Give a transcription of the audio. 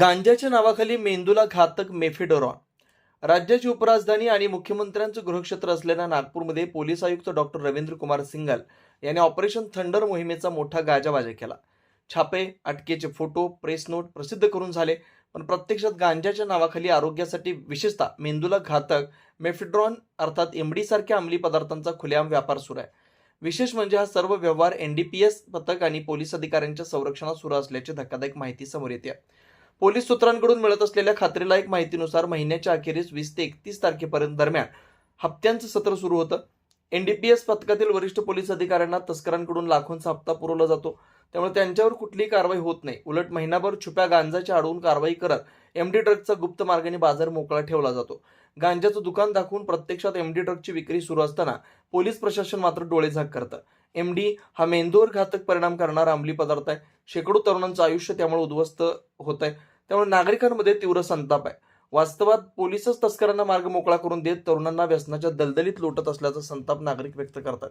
गांजाच्या नावाखाली मेंदूला घातक मेफेडोरॉन. राज्याची उपराजधानी आणि मुख्यमंत्र्यांचं गृहक्षेत्र असलेल्या नागपूरमध्ये पोलीस आयुक्त डॉक्टर रवींद्र कुमार सिंगल यांनी ऑपरेशन थंडर मोहिमेचा मोठा गाजाबाजा केला. छापे अटकेचे फोटो प्रेस नोट प्रसिद्ध करून झाले पण प्रत्यक्षात गांजाच्या नावाखाली आरोग्यासाठी विशेषतः मेंदूला घातक मेफेड्रॉन अर्थात एमडी सारख्या अंमली पदार्थांचा खुलेआम व्यापार सुरू आहे. विशेष म्हणजे हा सर्व व्यवहार एनडीपीएस पथक आणि पोलीस अधिकाऱ्यांच्या संरक्षणात सुरू असल्याची धक्कादायक माहिती समोर येते. पोलीस सूत्रांकडून मिळत असलेल्या खात्रीलायक माहितीनुसार महिन्याच्या अखेरीस वीस ते एकतीस तारखेपर्यंत दरम्यान हप्त्यांचं सत्र सुरू होतं. एनडीपीएस पथकातील वरिष्ठ पोलीस अधिकाऱ्यांना तस्करांकडून लाखोंचा हप्ता पुरवला जातो. त्यामुळे त्यांच्यावर कुठलीही कारवाई होत नाही. उलट महिनाभर छुप्या गांजाच्या अडवून कारवाई करत एमडी ड्रगचा गुप्त मार्गाने बाजार मोकळा ठेवला जातो. गांजाचं दुकान दाखवून प्रत्यक्षात एमडी ड्रगची विक्री सुरू असताना पोलीस प्रशासन मात्र डोळेझाक करतं. एम डी हा मेंदूवर घातक परिणाम करणारा अंमली पदार्थ आहे. शेकडो तरुणांचं आयुष्य त्यामुळे उद्ध्वस्त होत आहे. त्यामुळे नागरिकांमध्ये तीव्र संताप आहे. वास्तवात पोलीसच तस्करांना मार्ग मोकळा करून देत तरुणांना व्यसनाच्या दलदलीत लोटत असल्याचा संताप नागरिक व्यक्त करतात.